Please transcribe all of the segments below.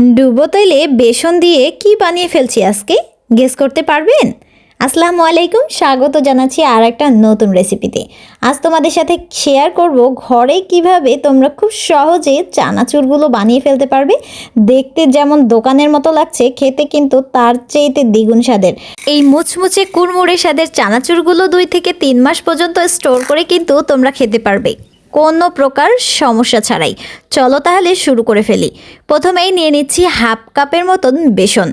ডুবো তৈলে বেসন দিয়ে কি বানিয়ে ফেলছি আজকে? গেস করতে পারবেন? আসসালামু আলাইকুম, স্বাগত জানাচ্ছি আর একটা নতুন রেসিপিতে আজ তোমাদের সাথে শেয়ার করব ঘরে কীভাবে তোমরা খুব সহজে চানাচুরগুলো বানিয়ে ফেলতে পারবে। দেখতে যেমন দোকানের মতো লাগছে, খেতে কিন্তু তার চেয়েতে দ্বিগুণ স্বাদের। এই মুচমুচে কুড়মুড়ে স্বাদের চানাচুরগুলো দুই থেকে তিন মাস পর্যন্ত স্টোর করে কিন্তু তোমরা খেতে পারবে। কোনো প্রকার সমস্যা ছাড়াই। চলো তাহলে শুরু করে ফেলি। প্রথমেই নিয়ে নিচ্ছি হাফ কাপের মতন বেসন।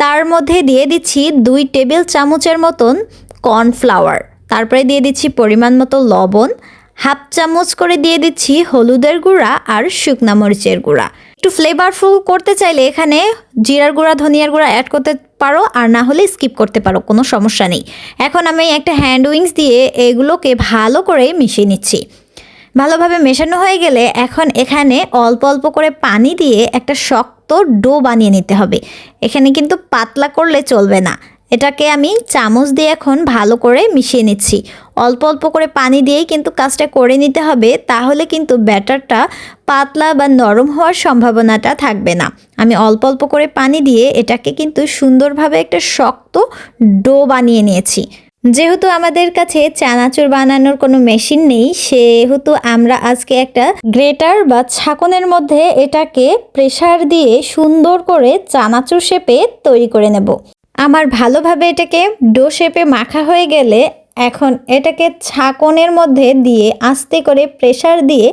তার মধ্যে দিয়ে দিচ্ছি দুই টেবিল চামচের মতন কর্নফ্লাওয়ার। তারপরে দিয়ে দিচ্ছি পরিমাণ মতো লবণ। হাফ চামচ করে দিয়ে দিচ্ছি হলুদের গুঁড়া আর শুকনা মরিচের গুঁড়া। একটু ফ্লেভারফুল করতে চাইলে এখানে জিরার গুঁড়া, ধনিয়ার গুঁড়া অ্যাড করতে পারো আর না হলে স্কিপ করতে পারো, কোনো সমস্যা নেই। এখন আমি একটা হ্যান্ড উইংস দিয়ে এগুলোকে ভালো করে মিশিয়ে নিচ্ছি। ভালোভাবে মেশানো হয়ে গেলে এখন এখানে অল্প অল্প করে পানি দিয়ে একটা শক্ত ডো বানিয়ে নিতে হবে। এখানে কিন্তু পাতলা করলে চলবে না। এটাকে আমি চামচ দিয়ে এখন ভালো করে মিশিয়ে নিচ্ছি। অল্প অল্প করে পানি দিয়েই কিন্তু কাজটা করে নিতে হবে, তাহলে কিন্তু ব্যাটারটা পাতলা বা নরম হওয়ার সম্ভাবনাটা থাকবে না। আমি অল্প অল্প করে পানি দিয়ে এটাকে কিন্তু সুন্দরভাবে একটা শক্ত ডো বানিয়ে নিয়েছি। যেহেতু আমাদের কাছে চানাচুর বানানোর কোনো মেশিন নেই, সেহেতু আমরা আজকে একটা গ্রেটার বা ছাকনের মধ্যে এটাকে প্রেসার দিয়ে সুন্দর করে চানাচুর শেপে তৈরি করে নেব। আমার ভালোভাবে এটাকে ডো শেপে মাখা হয়ে গেলে এখন এটাকে ছাকনের মধ্যে দিয়ে আস্তে করে প্রেসার দিয়ে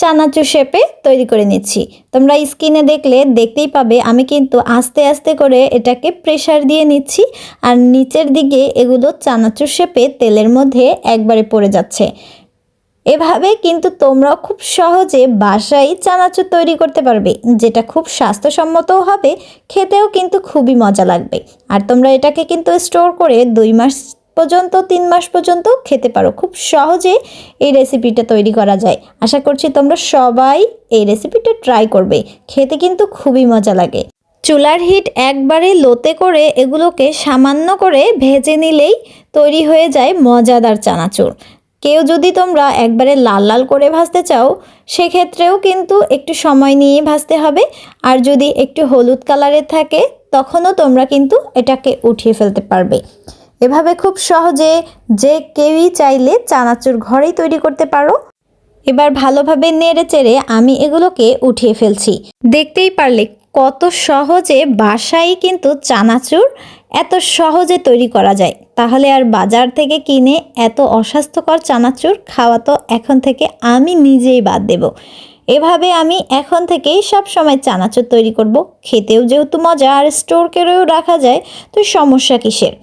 চানাচুর শেপে তৈরি করে নিচ্ছি। তোমরা স্কিনে দেখলে দেখতেই পাবে, আমি কিন্তু আস্তে আস্তে করে এটাকে প্রেসার দিয়ে নিচ্ছি আর নিচের দিকে এগুলো চানাচুর শেপে তেলের মধ্যে একবারে পড়ে যাচ্ছে। এভাবে কিন্তু তোমরা খুব সহজে বাসায় চানাচুর তৈরি করতে পারবে, যেটা খুব স্বাস্থ্যসম্মতও হবে, খেতেও কিন্তু খুবই মজা লাগবে। আর তোমরা এটাকে কিন্তু স্টোর করে দুই মাস পর্যন্ত, তিন মাস পর্যন্ত খেতে পারো। খুব সহজে এই রেসিপিটা তৈরি করা যায়। আশা করছি তোমরা সবাই এই রেসিপিটা ট্রাই করবে। খেতে কিন্তু খুবই মজা লাগে। চুলার হিট একবারে লোতে করে এগুলোকে সামান্য করে ভেজে নিলেই তৈরি হয়ে যায় মজাদার চানাচুর। কেউ যদি তোমরা একবারে লাল লাল করে ভাজতে চাও, সেক্ষেত্রেও কিন্তু একটু সময় নিয়ে ভাজতে হবে। আর যদি একটু হলুদ কালারের থাকে, তখনও তোমরা কিন্তু এটাকে উঠিয়ে ফেলতে পারবে। এভাবে খুব সহজে যে কেউই চাইলে চানাচুর ঘরেই তৈরি করতে পারো। এবার ভালোভাবে নেড়ে চেড়ে আমি এগুলোকে উঠিয়ে ফেলছি। দেখতেই পারলে কত সহজে বাসায় কিন্তু চানাচুর এত সহজে তৈরি করা যায়। তাহলে আর বাজার থেকে কিনে এত অস্বাস্থ্যকর চানাচুর খাওয়া তো এখন থেকে আমি নিজেই বাদ দেব। এভাবে আমি এখন থেকেই সব সময় চানাচুর তৈরি করব। খেতেও যেহেতু মজা, আর স্টোর করেও রাখা যায়, তো সমস্যা কিসের?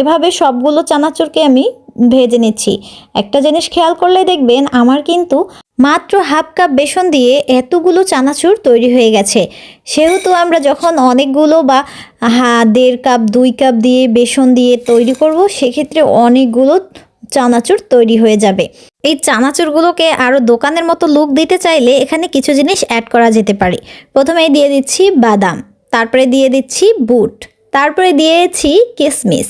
এভাবে সবগুলো চানাচুরকে আমি ভেজে নিচ্ছি। একটা জিনিস খেয়াল করলে দেখবেন আমার কিন্তু মাত্র হাফ কাপ বেসন দিয়ে এতগুলো চানাচুর তৈরি হয়ে গেছে। সেহেতু আমরা যখন অনেকগুলো বা হা, দেড় কাপ, দুই কাপ দিয়ে বেসন দিয়ে তৈরি করব, সেক্ষেত্রে অনেকগুলো চানাচুর তৈরি হয়ে যাবে। এই চানাচুরগুলোকে আরও দোকানের মতো লুক দিতে চাইলে এখানে কিছু জিনিস অ্যাড করা যেতে পারে। প্রথমে দিয়ে দিচ্ছি বাদাম, তারপরে দিয়ে দিচ্ছি বুট। তারপরে দিয়েছি কিসমিস।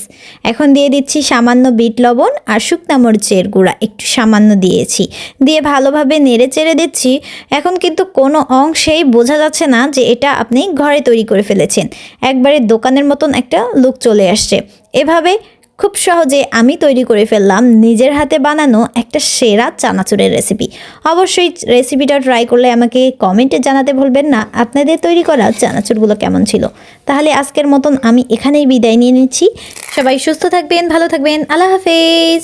এখন দিয়ে দিচ্ছি সামান্য বিট লবণ আর শুকনা মরিচের গুঁড়া, একটু সামান্য দিয়েছি। দিয়ে ভালোভাবে নেড়ে চেড়ে দিচ্ছি। এখন কিন্তু কোনো অংশেই বোঝা যাচ্ছে না যে এটা আপনি ঘরে তৈরি করে ফেলেছেন। একবারে দোকানের মতন একটা লুক চলে আসছে। এভাবে খুব সহজে আমি তৈরি করে ফেললাম নিজের হাতে বানানো একটা সেরা চানাচুরের রেসিপি অবশ্যই রেসিপিটা ট্রাই করলে আমাকে কমেন্টে জানাতে ভুলবেন না। আপনাদের তৈরি করা চানাচুরগুলো কেমন ছিল? তাহলে আজকের মতন আমি এখানেই বিদায় নিয়ে নিচ্ছি। সবাই সুস্থ থাকবেন, ভালো থাকবেন। আল্লাহ হাফেজ।